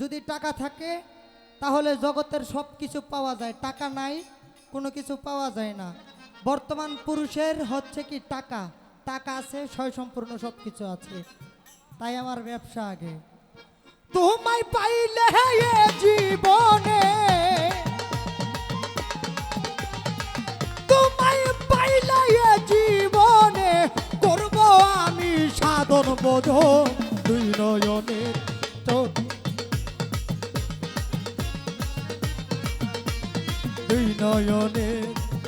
যদি টাকা থাকে, তাহলে জগতের সব কিছু পাওয়া যায়। টাকা নাই, কোনো কিছু পাওয়া যায় না। বর্তমান পুরুষের হচ্ছে কি টাকা? টাকা আছে, সয় সম্পূর্ণ সব কিছু আছে। তাই আমার ব্যবসা আগে। তোমায় পাইলে জীবনে। তোমায় পাইলে জীবনে করব আমি সাধন বোধ। দুই নয়নে চোখ দুই নয়নে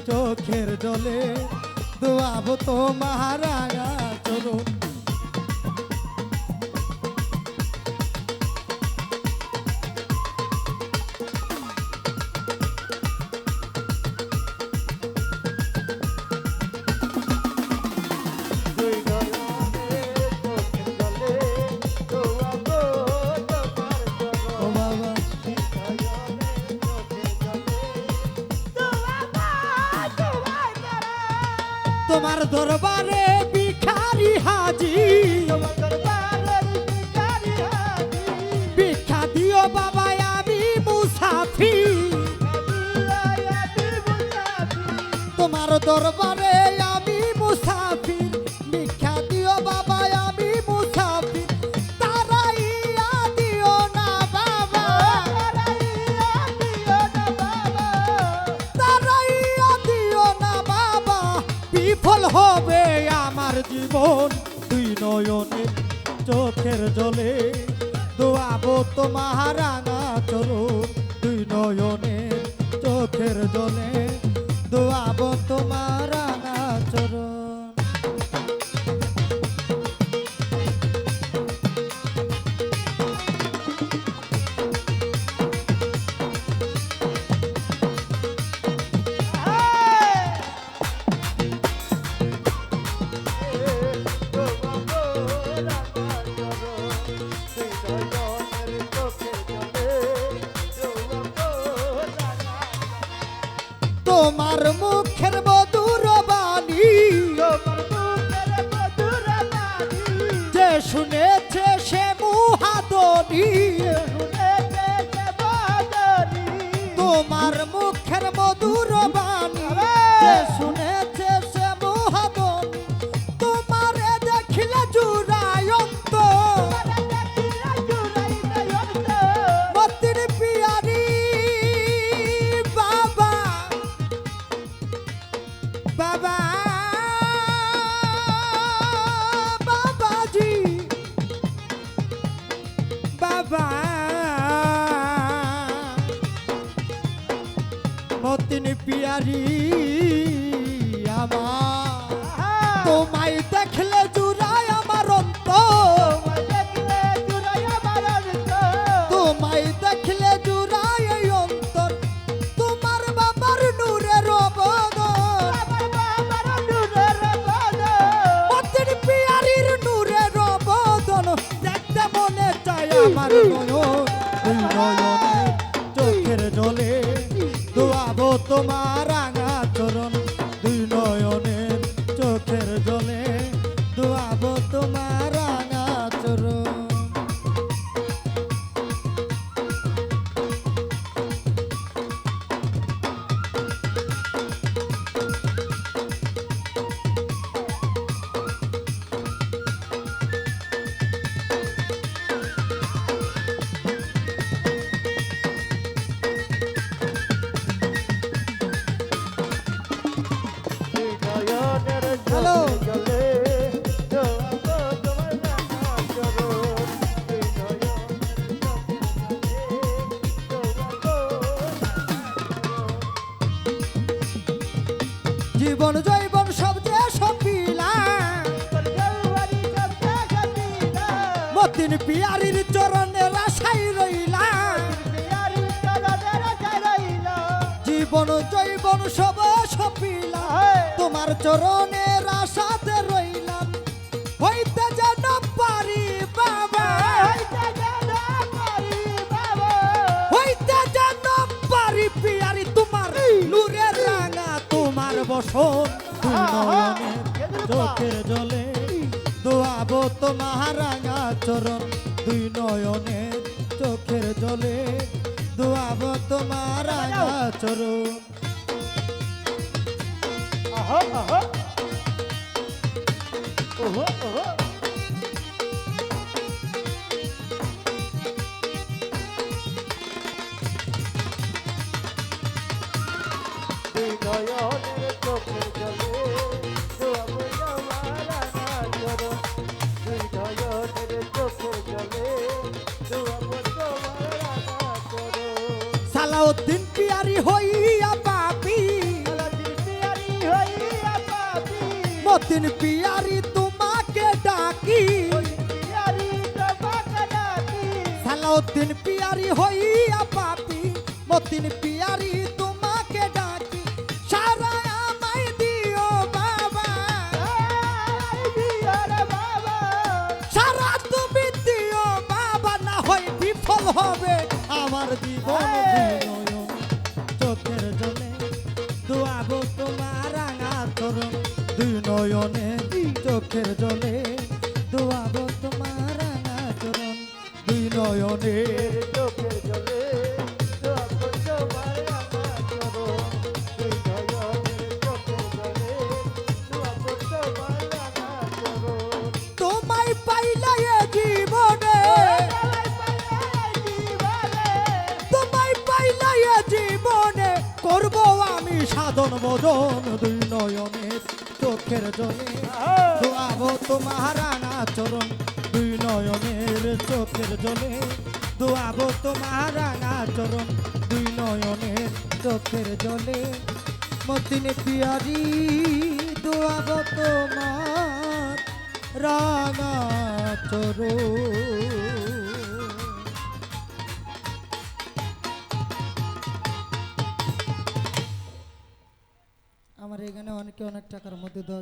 চোখের জলে দোয়াবো তো আগা তোমার দরবারে ভিখারি হাজি। ভিক্ষা দিও বাবা আমি মুসাফি তোমার দরবারে আমি মুসাফির। হবে আমার জীবন দুই নয়নে, চোখের জলে। দোয়াবো তোমার রাঙা চলো দুই নয়নে, চোখের জলে। তোমার মুখের মধুর বাণী যে শুনেছে সে মুহাদনি। পিয়ারি আমার দোয়াবো জীবন জৈবন সব যে সপিলা মতিন পিয়ারির চরণে রাশাই রইলা। জীবন জৈবন সব সপিলা তোমার চরণের রাশাতে চোখের জলে দোয়াবো তোমার রাঙা চরণ দুই নয়নের চোখের জলে দোয়াব তোমার চরণ আহা আহা সালাউদ্দিন পিয়ারি হইয়া পাপি। মতিন পিয়ারি তোমাকে ডাকি। সালাউদ্দিন পিয়ারি চোখের জলে দোয়াবো তোমার রাঙা তরুণ দুই নয়নে চোখের জলে সাধন ভজন দুই নয়নের চোখের জলে। দোয়াবো তোমার রাঙা চরণ দুই নয়নের চোখের জলে। দোয়াবো তোমার রাঙা চরণ দুই নয়নের চোখের জলে। মতিনে পিয়ারি, দোয়াবো তোমার রাঙা চরণ এখানে টাকার মধ্যে দেওয়া